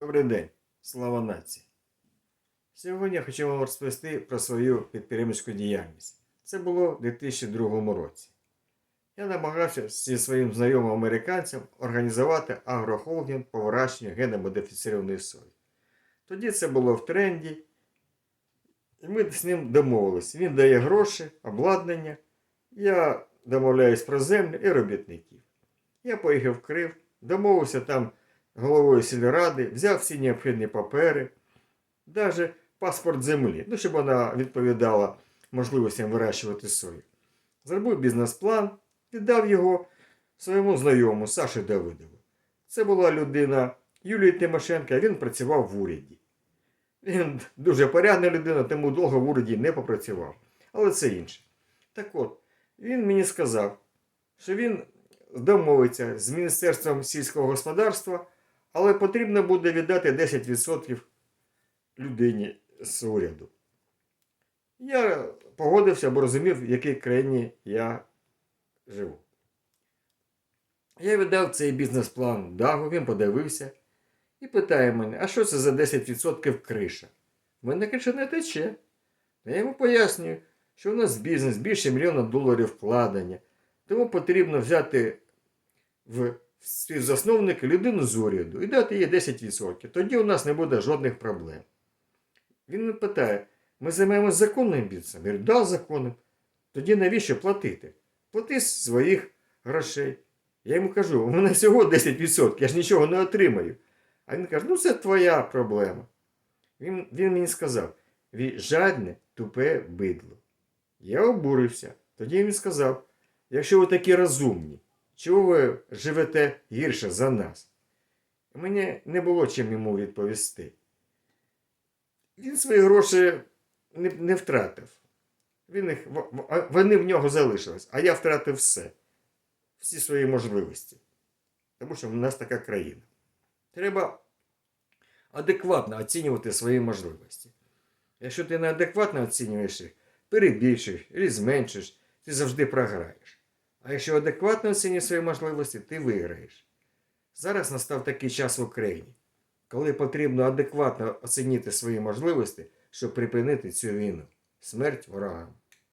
Добрий день, слава нації! Сьогодні я хочу вам розповісти про свою підприємницьку діяльність. Це було в 2002 році. Я намагався зі своїм знайомим американцем організувати агрохолдинг по вирощенню геномодифіцірованої сої. Тоді це було в тренді, і ми з ним домовились. Він дає гроші, обладнання, я домовляюсь про землю і робітників. Я поїхав в Крив, домовився там головою сільради, взяв всі необхідні папери, навіть паспорт землі, ну, щоб вона відповідала можливостям вирощувати сою. Зробив бізнес-план, віддав його своєму знайомому Саші Давидову. Це була людина Юлії Тимошенка, він працював в уряді. Він дуже порядна людина, тому довго в уряді не попрацював. Але це інше. Так от, він мені сказав, що він домовиться з Міністерством сільського господарства, але потрібно буде віддати 10% людині з уряду. Я погодився, бо розумів, в якій країні я живу. Я віддав цей бізнес-план Дагу, він подивився і питає мене, а що це за 10% криша? В мене криша не тече. Я йому пояснюю, що у нас бізнес більше мільйона доларів вкладення, тому потрібно взяти в співзасновника людину з уряду і дати їй 10%. Тоді у нас не буде жодних проблем. Він питає, ми займаємося законним бізнесом? Я говорю, да, законним. Тоді навіщо платити? Плати з своїх грошей. Я йому кажу, у мене всього 10%, я ж нічого не отримаю. А він каже, ну це твоя проблема. Він, він мені сказав, ви жадне, тупе бидло. Я обурився. Тоді він сказав, якщо ви такі розумні, чого ви живете гірше за нас? Мені не було чим йому відповісти. Він свої гроші не, не втратив. Він їх, вони в нього залишились, а я втратив все. Всі свої можливості. Тому що в нас така країна. Треба адекватно оцінювати свої можливості. Якщо ти неадекватно оцінюєш їх, перебільшиш або зменшиш, ти завжди програєш. А якщо адекватно оцінюєш свої можливості, ти виграєш. Зараз настав такий час в Україні, коли потрібно адекватно оцінити свої можливості, щоб припинити цю війну. Смерть ворогам.